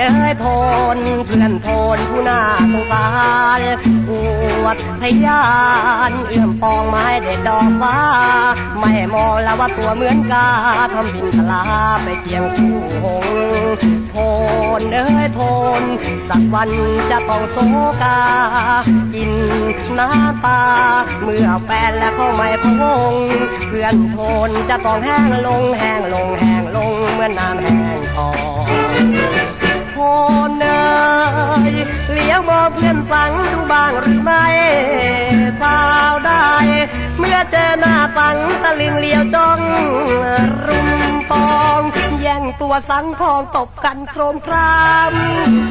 เอ้ยทนเพื่อนทนผู้น่าสงสารอวดพยานเอื้อมปองไม้เด็ดดอกฟ้า ไม่มองแล้วว่าตัวเหมือนกาทำบินทลาไปเคียงคู่หงทนเอ้ยทนสักวันจะต้องโศกา กินน้ำตาเมื่อแฟนและเขาไม่พงเพื่อนทนจะต้องแห้งลงแห้งลงแห้งลงเมื่อน้ำแห้ง เลี้ยวมอเพื่อนฟังดูบ้างหรือไม่เปล่าได้ เมื่อเจอหน้าปังตะลิงเลี้ยวจ้องรุมปองแย่งตัวสังทองตบกันโครมคราม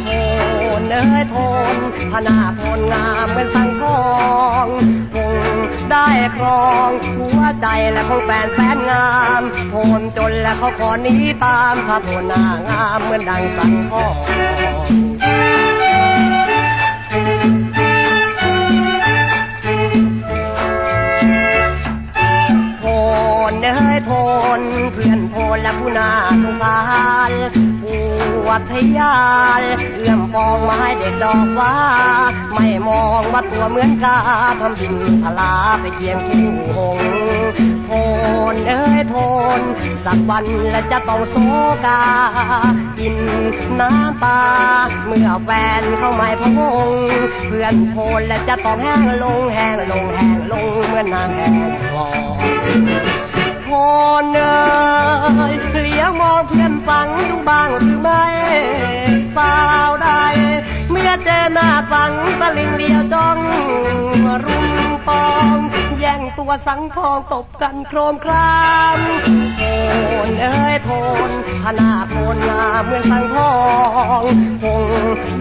โคนเนยโคนพนาโคนงามเป็นสังทองคงได้ครองหัวใจและของแฟนแฟนงามโคนจนและเขาขอหนี้ตามถ้าโคนหน้างามเหมือนดังสังทอง ยโทนเพื่อนโทนและผู้นาสงสารปวดทยานเอื้อมฟองไม้เด็กดอกว่า ไม่มองว่าตัวเหมือนกาทำบินทลาไปเคียงคู่หงส์โทนเอ้ยโทนสักวันและจะต้องโศกา กินน้ำตาเมื่อแฟนเข้าไม่พงเพื่อนโทนและจะต้องแห้งลงแห้งลงแห้งลงเหมื่อนน้ำแห้งคลอ งโคนเอยเลี้ยงมองเพื่อนฟังดูบ้างหรือไม่เปล่าได้เมื่อเจอหน้าฟังตะลิงเลียวดองรุมปอง แย่งตัวสังทองตบกันโครมคราม นเอ้ยโพนพนาโพนงามเหมือนสังทองคง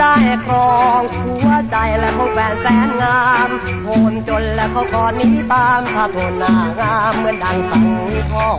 ได้ครองหัวใจและของแฟนแสนงามโพนจนและเขาขอนนี้ตามถ้าโพนนางามเหมือนดังสังทอง